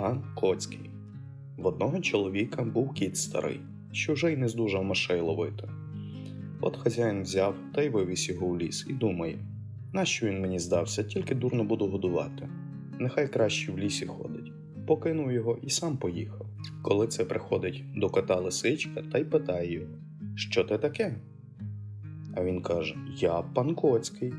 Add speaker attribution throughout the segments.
Speaker 1: Пан Коцький. В одного чоловіка був кіт старий, що вже й не здужав мишей ловити. От хазяїн взяв та й вивіз його у ліс і думає, нащо він мені здався, тільки дурно буду годувати. Нехай краще в лісі ходить. Покинув його і сам поїхав. Коли це приходить до кота лисичка та й питає його, що ти таке? А він каже: Я пан Коцький.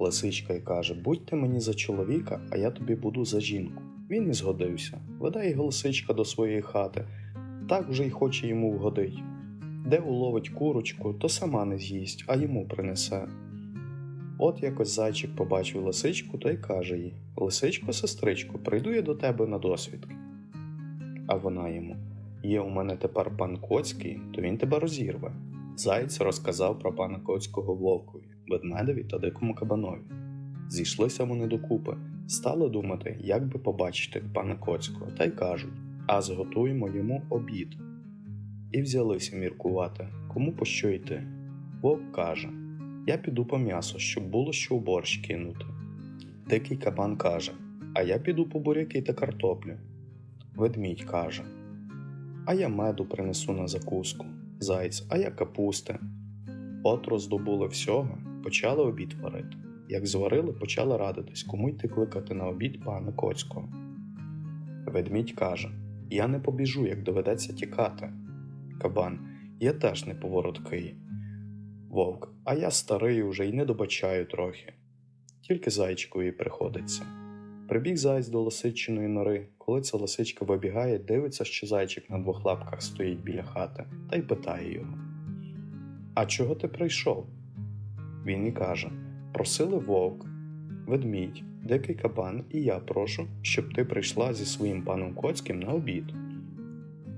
Speaker 1: Лисичка й каже: Будьте мені за чоловіка, а я тобі буду за жінку. Він і згодився. Веде його лисичка до своєї хати, так вже й хоче йому вгодить. Де уловить курочку, то сама не з'їсть, а йому принесе. От якось зайчик побачив лисичку та й каже їй: Лисичко, сестричко, прийду я до тебе на досвідки. А вона йому: Є у мене тепер пан Коцький, то він тебе розірве. Заєць розказав про пана Коцького вовкові, ведмедеві та дикому кабанові. Зійшлися вони докупи, стали думати, як би побачити пана Коцького, та й кажуть: а зготуємо йому обід. І взялися міркувати, кому по що йти. Вовк каже: Я піду по м'ясо, щоб було що в борщ кинути. Дикий кабан каже: А я піду по буряки та картоплю. Ведмідь каже: А я меду принесу на закуску. Заєць, а я капусти. От роздобули всього, почали обід варити. Як зварили, почали радитись, кому йти кликати на обід пана Коцького. Ведмідь каже: Я не побіжу, як доведеться тікати. Кабан, я теж не повороткий. Вовк, а я старий уже й не добачаю трохи. Тільки зайчикові приходиться. Прибіг зайць до лисичиної нори. Коли ця лисичка вибігає, дивиться, що зайчик на двох лапках стоїть біля хати, та й питає його: А чого ти прийшов? Він і каже: Просили вовк, ведмідь, дикий кабан, і я прошу, щоб ти прийшла зі своїм паном Коцьким на обід.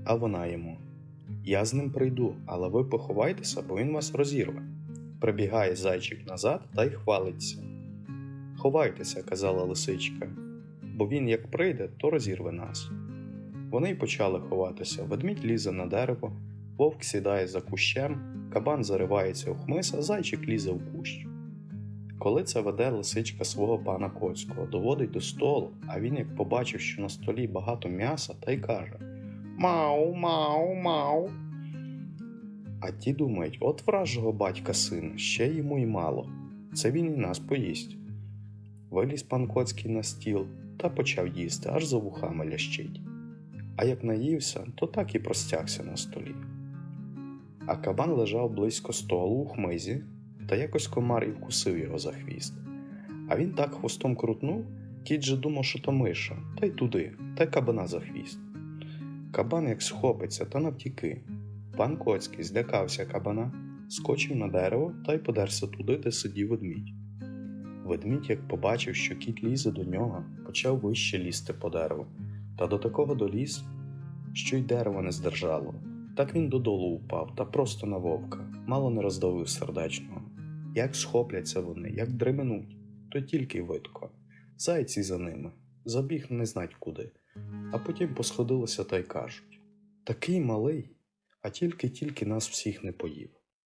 Speaker 1: А вона йому: Я з ним прийду, але ви поховайтеся, бо він вас розірве. Прибігає зайчик назад та й хвалиться. Ховайтеся, казала лисичка, бо він як прийде, то розірве нас. Вони й почали ховатися. Ведмідь лізе на дерево, вовк сідає за кущем, кабан заривається у хмиз, а зайчик лізе в кущ. Коли це веде лисичка свого пана Коцького, доводить до столу, а він, як побачив, що на столі багато м'яса, та й каже Мау, мау, мау. А ті думають, от вражого батька син, ще йому й мало. Це він і нас поїсть. Виліз пан Коцький на стіл та почав їсти, аж за вухами лящить. А як наївся, то так і простягся на столі. А кабан лежав близько столу у хмизі, та якось комар і вкусив його за хвіст. А він так хвостом крутнув, кіт же думав, що то миша, та й туди, та й кабана за хвіст. Кабан як схопиться та навтіки. Пан Коцький злякався кабана, скочив на дерево та й подерся туди, де сидів ведмідь. Ведмідь, як побачив, що кіт лізе до нього, почав вище лізти по дереву, та до такого доліз, що й дерево не здержало. Так він додолу упав та просто на вовка, мало не роздавив сердечного. Як схопляться вони, як дременуть, то тільки видко. Зайці за ними, забіг не знать куди, а потім посходилися та й кажуть: Такий малий, а тільки-тільки нас всіх не поїв.